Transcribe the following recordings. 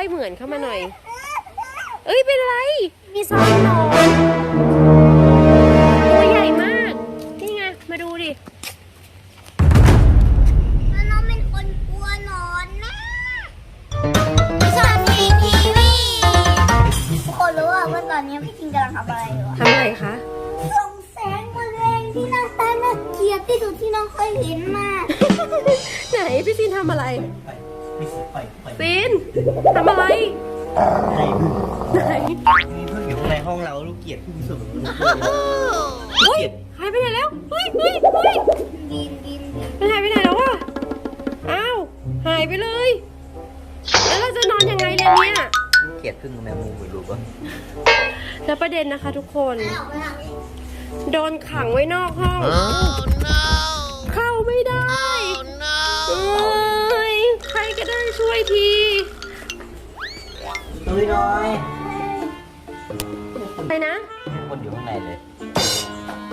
อยเหมือนเข้ามาหน่อย เอ้ยเป็นไร มีซอสหนอนตัวใหญ่มาก นี่ไง มาดูดิ แล้วน้องเป็นคนกลัวหนอนนะพี่ชอนทีทีวีทุกคนรู้ว่าว่าตอนนี้พี่ทิงกำลังทำอะไรอยู่อะทำอะไรคะ ส่งแสงมาแรงที่หน้าตาน่าเกลียดที่สุดที่น้องเคยเห็นมา ไหนพี่ซีนทำอะไร มีสิไปไปซีนทำอะไรไหนพึ่งไหนมีพึ่งอยู่ข้างในห้องเราลูกเกียดพึ่งสุดอุ้ยหายไปไหนแล้วเฮ้ยเฮ้ยเฮ้ยบินบินบินมันหายไปไหนแล้ววะอ้าวหายไปเลย แล้วเราจะนอนยังไงเนี่ยเนี่ยเกียดพึ่งแมงมุมเหมือนรู้ปะแล้วประเด็นนะคะทุกคนไม่เอาไม่เอาโดนขังไว้นอกห้อง เข้าไม่ได้ วยทีตุ้ยน้อยไปนะ คนอยู่ข้างในเลย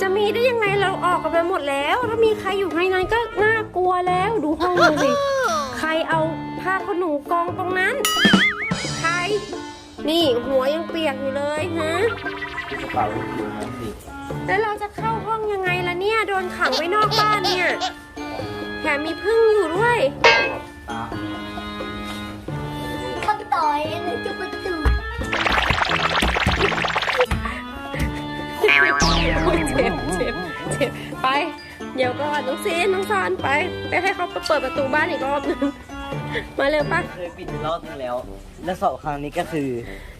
จะมีได้ยังไงเราออกกันไปหมดแล้ว ถ้ามีใครอยู่ภายในก็น่ากลัวแล้วดูห้องเลยสิใครเอาผ้าขนหนูกองตรงนั้น ใคร นี่หัวยังเปียกอยู่เลยฮะกระเป๋าอยู่นั้นสิแล้วเราจะเข้าห้องยังไงล่ะเนี่ยโดนขังไว้นอกบ้านเนี่ยแถมมีพึ่งอยู่ด้วยตา ก็ต่อยเลยจุ๊บจุ๊บโอ้ยเจ็บเจ็บเจ็บไป เดี๋ยวก่อนน้องซีนน้องซานไปไปให้เขาเปิดประตูบ้านอีกรอบหนึงมาเร็วปะเคยปิดรอบนึงแล้ว และสองครั้งนี้ก็คือ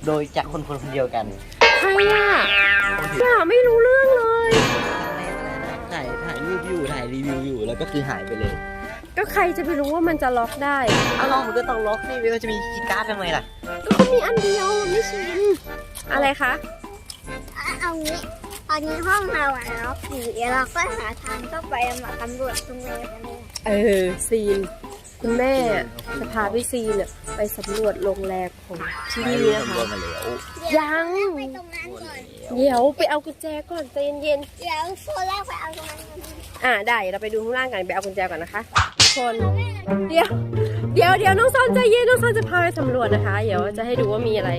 โดยจากคนคนคนเดียวกันใครอะอย่าไม่รู้เรื่องเลยถ่ายถ่ายรูปอยู่ถ่ายรีวิวอยู่แล้วก็คือหายไปเลย ก็ใครจะไปรู้ว่ามันจะล็อกได้ เอาลองมันก็ต้องล็อกนี่มันก็จะมีคีย์การ์ดทำไมล่ะ ก็เขามีอันเดียวมันไม่ชิน อะไรคะ เอางี้ตอนนี้ห้องเราอะเนาะผีเดี๋ยวเราก็หาทางเข้าไปมาตำรวจตรงนี้กันเลยเออ ซีน คุณแม่จะพาพี่ซีนเนี่ยไปสำรวจโรงแรมของที่นี่นะคะมาแล้วยัง ไปตรงนั้นก่อน เดี๋ยวไปเอากุญแจก่อนใจเย็นเดี๋ยวโซล่าไปเอาตรงนั้นก่อน ๆอ่าได้เราไปดูข้างล่างกันไปเอากุญแจก่อนนะคะทุก คน เดี๋ยว เดี๋ยวเดี๋ยวน้องซอนใจเย็นน้องซอนจะพาไปสำรวจนะคะ เดี๋ยวจะให้ดูว่ามีอะไร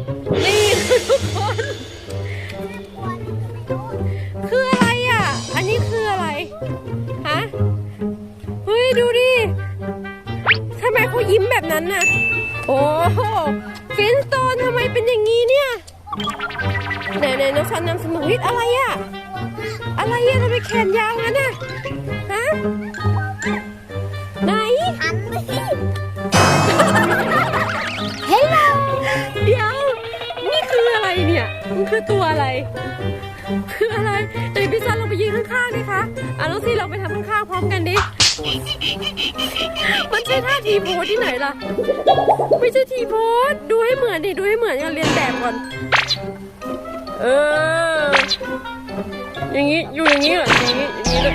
นี่ทุกคน คืออะไรอะ อันนี้คืออะไร ฮะ เฮ้ย ดูดิ ทำไมเขายิ้มแบบนั้นน่ะ โอ้โหฟินสโตนทำไมเป็นอย่างนี้เนี่ยไหนไหนน้องซันนำสนอเฮ้ยอะไรอะ อะไรอะทำไมแขนยาวงั้นน่ะ ฮะ หันนี้เฮ้ยเราเดี๋ยว นี่คืออะไรเนี่ย มันคือตัวอะไร คืออะไรเดี๋ยวพี่ซันเราไปยืนข้างๆดิคะอะน้องซีเราไปทำข้างๆพร้อมกันดิ มันใช่ท่าทีโพสที่ไหนล่ะ ไม่ใช่ทีโพสดูให้เหมือนดิ ดูให้เหมือนกันเรียนแบบก่อน เออ อย่างนี้ อยู่อย่างนี้เหรออย่างนี้อย่างนี้เลย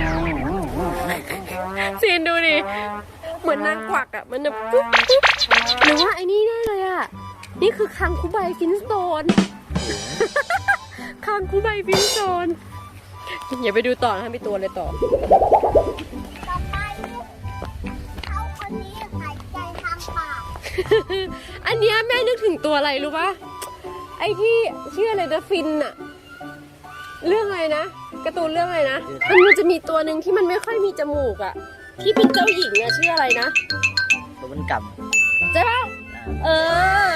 ซีนดูดิ เหมือนนางกวักอะ มันแบบปุ๊บปุ๊บหรือว่าไอ้นี่แน่เลยอะ นี่คือคังคูใบฟินสโตนคังคูใบฟินสโตนอย่าไปดูต่อนะคะมีตัวอะไรต่อ ต่อไปเขาคนนี้หายใจทางปากอันเนี้ยแม่นึกถึงตัวอะไรรู้ปะไอ้ที่ชื่ออะไรนะฟินอะเรื่องอะไรนะการ์ตูนเรื่องอะไรนะ มันมันจะมีตัวหนึ่งที่มันไม่ค่อยมีจมูกอะ ที่เป็นเจ้าหญิงอะชื่ออะไรนะตัวมันกใช่ปะเออ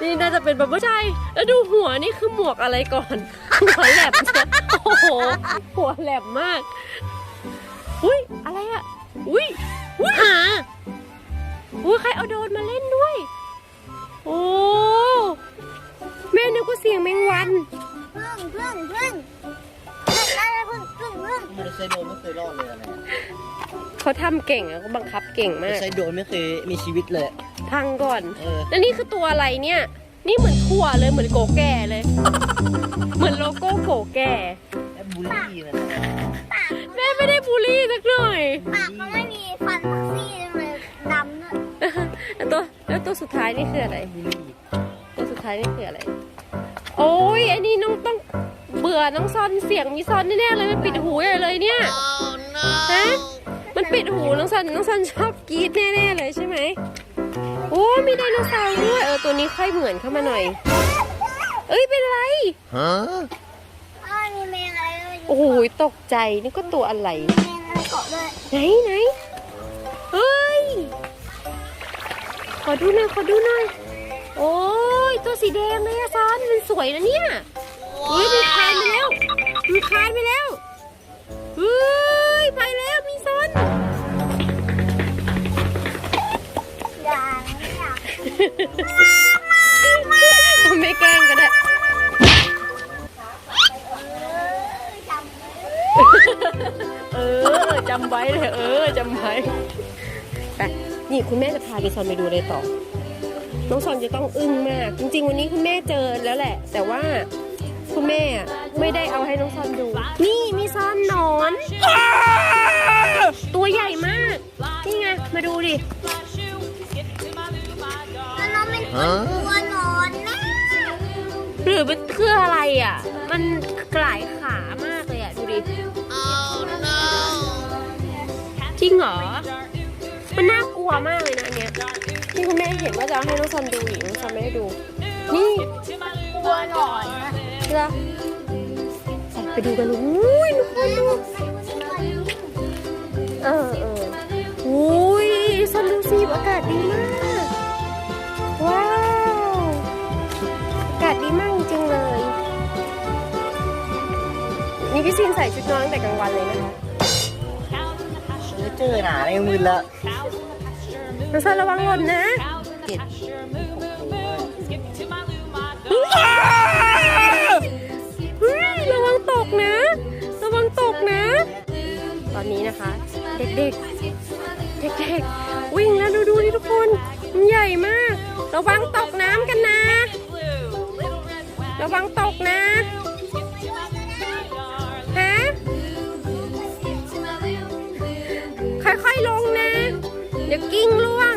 นี่น่าจะเป็นแบบว่าใช่แล้วดูหัวนี่คือหมวกอะไรก่อน หัวแหลมนะโอ้โห หัวแหลมมาก อุ้ยอะไรอะอุ้ยอุ้ยหาอุ้ยใครเอาโดรนมาเล่นด้วย โอ้ แม่นึกว่าเสียงแมงวัน พึ่งพึ่งพึ่งพึ่งได้แล้วพึ่งพึ่ งพึ่งำมันใช้โดรนไม่เคยรอดเลยอะไรเขาทำเก่งอะเขาบังคับเก่งมาก ใช้โดรนไม่เคยมีชีวิตเลย พังก่อน เออ แล้วนี่คือตัวอะไรเนี่ย นี่เหมือนถั่วเลยเหมือนโกแก่เลย เหมือนโลโก้โกแก่ แอบบูลลี่มันปากแม่ไม่ได้บูลลี่สักหน่อย ปากเขาไม่มีฟันซี่เลยดำด้วยแล้วตัวแล้วตัวสุดท้ายนี่คืออะไรตัวสุดท้ายนี่คืออะไร โอ้ยอันนี้น้องต้องเบื่อน้องซอนเสียงมีซอนแน่ๆเลยมันปิดหูใหญ่เลยเนี่ยฮะมันปิดหูน้องซอนน้องซอนชอบกรีดแน่ๆเลยใช่ไหมไม่โอ้มีไดโนเสาร์ด้วยเออตัวนี้ค่อยเหมือนเข้ามาหน่อย เอ้ยเป็นไรอ้าวมีแมงอะไรด้วยโอ้โหตกใจนี่ก็ตัวอะไรมีแมงอะไรเกาะด้วยไหนไหนเฮ้ยขอดูหน่อยขอดูหน่อยโอ้ยตัวสีแดงเลยอะซอนมันสวยนะเนี่ย เฮ้ยมันคานไปแล้วมันคานไปแล้วเฮ้ยไปแล้วมีซอนอย่างนี้อะผมไม่แกล้งก็ได้จำเออจำไว้เลยเออจำไว้ไปนี่คุณแม่จะพาดิซอนไปดูอะไรต่อน้องซอนจะต้องอึ้งมาก จริง ๆ วันนี้คุณแม่เจอแล้วแหละ แต่ว่า คุณแม่อะไม่ได้เอาให้น้องซอนดู นี่มีซอนหนอน ตัวใหญ่มาก นี่ไง มาดูดิแล้วน้องเป็นคนกลัวหนอนนะหรือมันคืออะไรอะ มันกลายขามากเลยอะ ดูดิ จริงเหรอ มันน่ากลัวมากเลยนะอันเนี้ยที่คุณแม่เห็นว่าจะเอาให้น้องซันดูอีกน้องซันไม่ได้ดู นี่ กลัวหนอนนะ เหรอไปดูกันเลยอุ้ยทุกคนดูเออเอออุ้ยซันดูสิอากาศดีมาก ว้าว อากาศดีมากจริงๆเลย นี่พี่ซินใส่ชุดนอนตั้งแต่กลางวันเลยนะคะเจอหนาในมือละน้องซันระวังหล่นนะเก็บ นะ ระวังตกนะ ตอนนี้นะคะ เด็กๆ เด็กๆ วิ่งแล้วดูดูนี่ทุกคนมันใหญ่มาก ระวังตกน้ำกันนะ ระวังตกนะฮะค่อยๆลงนะ เดี๋ยวกิ้งล่วง